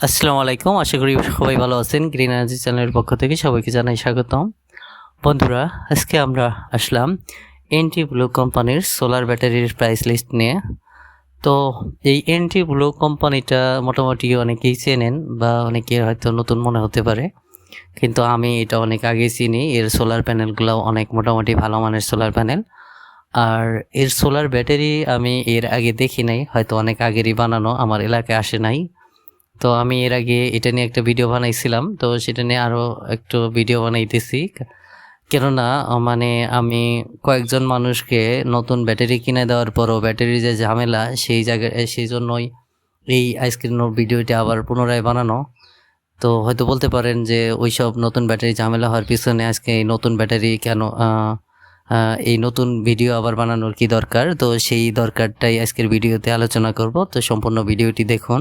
আসসালামু আলাইকুম, আশা করি সবাই ভালো আছেন। গ্রিন এনার্জি চ্যানেলের পক্ষ থেকে সবাইকে জানাই স্বাগতম। বন্ধুরা, আজকে আমরা আসলাম এনটি ব্লু কোম্পানির সোলার ব্যাটারির প্রাইস লিস্ট নিয়ে। তো এই এনটি ব্লু কোম্পানিটা মোটামুটি অনেকেই চেনেন বা অনেকে হয়তো নতুন মনে হতে পারে। কিন্তু আমি এটা অনেক আগে চিনি, এর সোলার প্যানেলগুলো অনেক মোটামুটি ভালো মানের সোলার প্যানেল আর এর সোলার ব্যাটারি আমি এর আগে দেখি নাই, হয়তো অনেক আগেরই বানানো, আমার এলাকায় আসে নাই। তো আমি এর আগে এটা নিয়ে একটা ভিডিও বানাইছিলাম, তো সেটা নিয়ে আরও একটু ভিডিও বানাইতেছি। কেননা মানে আমি কয়েকজন মানুষকে নতুন ব্যাটারি কিনে দেওয়ার পরও ব্যাটারির যে ঝামেলা, সেই জায়গায় সেই জন্যই এই আইসক্রিমের ভিডিওটি আবার পুনরায় বানানো। তো হয়তো বলতে পারেন যে ওইসব নতুন ব্যাটারি ঝামেলা হওয়ার পিছনে আজকে এই নতুন ব্যাটারি কেন এই নতুন ভিডিও আবার বানানোর কি দরকার? তো সেই দরকারটাই আজকের ভিডিওতে আলোচনা করব। তো সম্পূর্ণ ভিডিওটি দেখুন।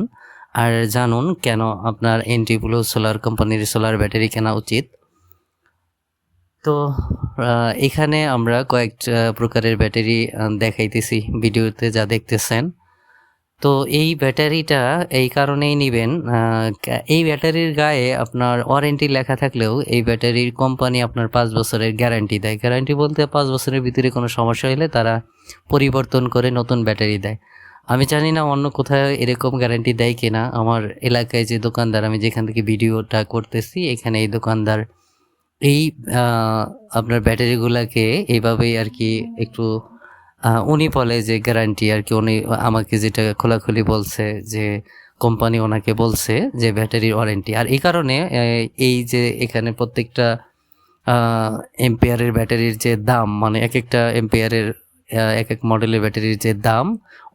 আর জানুন কেন আপনার এনটি ব্লু সোলার কোম্পানির সোলার ব্যাটারি কেনা উচিত। তো এখানে আমরা কয়েক প্রকারের ব্যাটারি দেখাইতেছি ভিডিওতে যা দেখতেছেন। তো এই ব্যাটারিটা এই কারণেই নেবেন এই ব্যাটারির গায়ে আপনার ওয়ারেন্টি লেখা থাকলেও এই ব্যাটারির কোম্পানি আপনার পাঁচ বছরের গ্যারান্টি দেয়। গ্যারান্টি বলতে পাঁচ বছরের ভিতরে কোনো সমস্যা হলে তারা পরিবর্তন করে নতুন ব্যাটারি দেয়। আমি জানি না অন্য কোথাও এরকম গ্যারান্টি দেয় কিনা। আমার এলাকায় যে দোকানদার, আমি যেখান থেকে ভিডিওটা করতেছি, এখানে এই দোকানদার এই আপনার ব্যাটারিগুলোকে এইভাবেই আর কি একটু উনি বলে যে গ্যারান্টি আর কি উনি আমাকে যেটা খোলাখুলি বলছে যে কোম্পানি ওনাকে বলছে যে ব্যাটারির ওয়ারেন্টি আর এই কারণে এই যে এখানে প্রত্যেকটা এম্পিয়ারের ব্যাটারির যে দাম মানে এক একটা এম্পিয়ারের এক এক মডেলের ব্যাটারির যে দাম,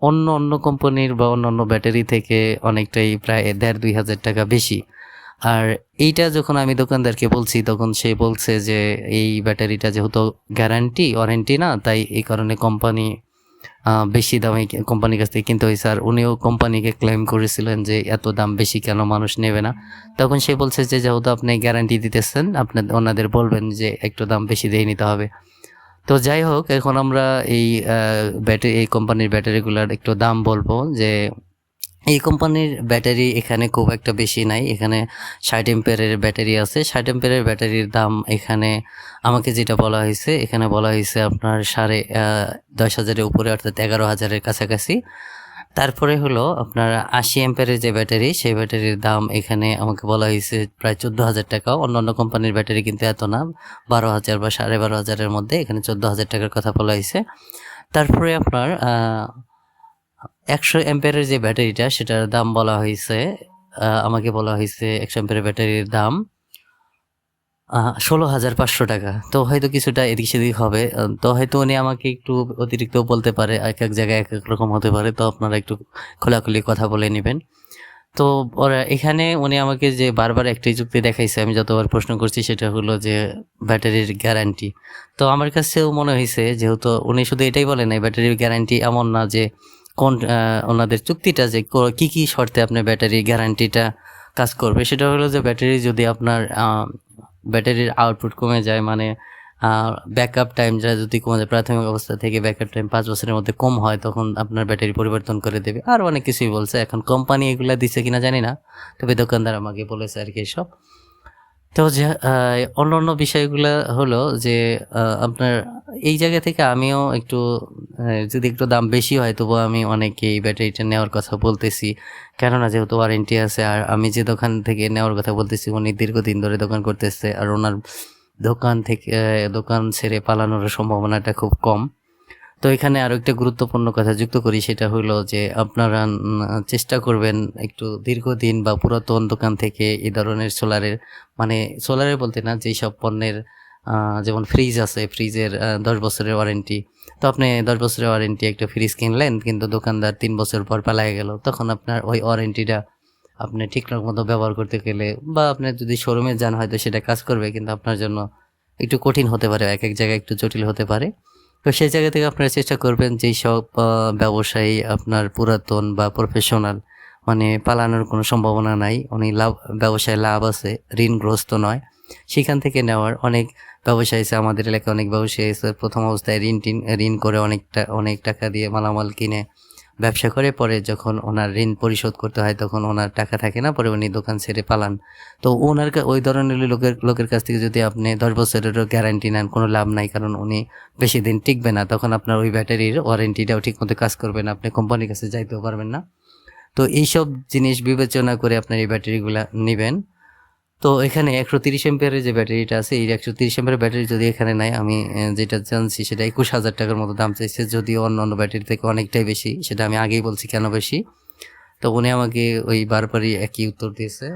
অন্য অন্য কোম্পানির বা অন্য অন্য ব্যাটারি থেকে অনেকটাই প্রায় দেড় দুই হাজার টাকা বেশি। আর এইটা যখন আমি দোকানদারকে বলছি, তখন সে বলছে যে, এই ব্যাটারিটা যেহেতু গ্যারান্টি, ওয়ারেন্টি না, তাই এই কারণে কোম্পানি বেশি দামে কোম্পানির কাছ থেকে কিনতে হয়েছে। আর উনিও কোম্পানিকে ক্লেম করেছিলেন যে, এত দাম বেশি কেন মানুষ নেবে না? তখন সে বলছে যে, যেহেতু আপনি গ্যারান্টি দিতেছেন আপনার ওনাদের বলবেন যে, একটু দাম বেশি দিয়ে নিতে হবে। তো যাই হোক এখন আমরা এই ব্যাটারি এই কোম্পানির ব্যাটারিগুলোর একটু দাম বলব যে, এই কোম্পানির ব্যাটারি এখানে খুব একটা বেশি নাই। এখানে ষাট এম্পেয়ারের ব্যাটারি আছে। ষাট এম্পেয়ারের ব্যাটারির দাম এখানে, আমাকে যেটা বলা হয়েছে, এখানে বলা হয়েছে আপনার সাড়ে দশ হাজারের উপরে, অর্থাৎ এগারো হাজারের কাছাকাছি। তারপরে হলো আপনার আশি এম্পিয়ারের যে ব্যাটারি, সেই ব্যাটারির দাম এখানে আমাকে বলা হয়েছে প্রায় চোদ্দ হাজার টাকা। অন্যান্য কোম্পানির ব্যাটারি কিন্তু এত না বারো হাজার বা সাড়ে বারো হাজারের মধ্যে এখানে চোদ্দ হাজার টাকার কথা বলা হয়েছে। তারপরে আপনার একশো এম্পিয়ারের যে ব্যাটারিটা, সেটার দাম বলা হয়েছে আমাকে বলা হয়েছে একশো এম্পিয়ারের ব্যাটারির দাম। ষোলো হাজার পাঁচশো টাকা। তো হয়তো কিছুটা এদিক সেদিক হবে। তো হয়তো উনি আমাকে একটু অতিরিক্ত বলতে পারে, এক এক জায়গায় এক এক রকম হতে পারে। তো আপনারা একটু খোলাখুলি কথা বলে নেবেন। তো ওরা এখানে উনি আমাকে যে বারবার একটাই যুক্তি দেখাইছে, আমি যতবার প্রশ্ন করছি সেটা হলো যে ব্যাটারির গ্যারান্টি। তো আমার কাছেও মনে হয়েছে যেহেতু উনি শুধু এটাই বলেন নাই, ব্যাটারির গ্যারান্টি এমন না যে কোন ওনাদের চুক্তিটা যে কো- কি শর্তে আপনার ব্যাটারি গ্যারান্টিটা কাজ করবে, সেটা হলো যে ব্যাটারি যদি আপনার ব্যাটারির আউটপুট কমে যায় মানে ব্যাকআপ টাইমটা যদি কমে যায়, প্রাথমিক অবস্থা থেকে ব্যাকআপ টাইম পাঁচ বছরের মধ্যে কম হয়, তখন আপনার ব্যাটারি পরিবর্তন করে দেবে। আর অনেক কিছুই বলছে, এখন কোম্পানি এগুলো দিছে কিনা জানি না, তবে দোকানদার আমাকে বলেছে আর কি এসব। তো যে অন্য অন্য বিষয়গুলো হলো যে আপনার এই জায়গা থেকে আমিও একটু যদি একটু দাম বেশি হয় তবু আমি অনেকে এই ব্যাটারিটা নেওয়ার কথা বলতেছি। কেননা যেহেতু ওয়ারেন্টি আছে, আর আমি যে দোকান থেকে নেওয়ার কথা বলতেছি, উনি দীর্ঘদিন ধরে দোকান করতেছে, আর ওনার দোকান থেকে দোকান ছেড়ে পালানোর সম্ভাবনাটা খুব কম। তো এখানে আরও একটা গুরুত্বপূর্ণ কথা যুক্ত করি, সেটা হলো যে আপনারা চেষ্টা করবেন একটু দীর্ঘদিন বা পুরাতন দোকান থেকে এ ধরনের সোলারের মানে সোলারের বলতে না, যেই সব পণ্যের যেমন ফ্রিজ আছে ফ্রিজের দশ বছরের ওয়ারেন্টি তো আপনি দশ বছরের ওয়ারেন্টি একটা ফ্রিজ কিনলেন, কিন্তু দোকানদার তিন বছর পর পালায় গেল, তখন আপনার ওই ওয়ারেন্টিটা আপনি ঠিকঠাক মতো ব্যবহার করতে গেলে বা আপনি যদি শোরুমে যান, হয়তো সেটা কাজ করবে, কিন্তু আপনার জন্য একটু কঠিন হতে পারে, এক এক জায়গায় একটু জটিল হতে পারে। তো সেই জায়গা থেকে আপনারা চেষ্টা করবেন যেই সব ব্যবসায়ী আপনার পুরাতন বা প্রফেশনাল মানে পালানোর কোনো সম্ভাবনা নাই। উনি লাভ, ব্যবসায় লাভ আছে, ঋণগ্রস্ত নয়। সেখান থেকে নেওয়ার অনেক ব্যবসায়ী আছে। আমাদের এলাকায় অনেক ব্যবসায়ী আছে। প্রথম অবস্থায় ঋণ টিন ঋণ করে অনেকটা, অনেক টাকা দিয়ে মালামাল কিনে ব্যবসা করে, পরে যখন ওনার ঋণ পরিশোধ করতে হয়, তখন ওনার টাকা থাকে না, পরে উনি দোকান ছেড়ে পালান। তো ওনার ওই ধরনের লোকের লোকের কাছ থেকে যদি আপনি দশ বছরেরও গ্যারান্টি নেন, কোনো লাভ নাই, কারণ উনি বেশি দিন টিকবে না, তখন আপনার ওই ব্যাটারির ওয়ারেন্টিটাও ঠিকমতো কাজ করবে না, আপনি কোম্পানির কাছে যাইতেও পারবেন না। তো এইসব জিনিস বিবেচনা করে আপনার এই ব্যাটারিগুলা নেবেন। তো এখানে একশো তিরিশ এম্পিয়ারের যে ব্যাটারিটা আছে, এই একশো তিরিশ এম্পিয়ার ব্যাটারি যদি এখানে নেয়, আমি যেটা জানছি সেটা একুশ হাজার টাকার মতো দাম চাইছে, যদিও অন্য অন্য ব্যাটারি থেকে অনেকটাই বেশি, সেটা আমি আগেই বলছি কেন বেশি। তো উনি আমাকে ওই বারবারই একই উত্তর দিয়েছে।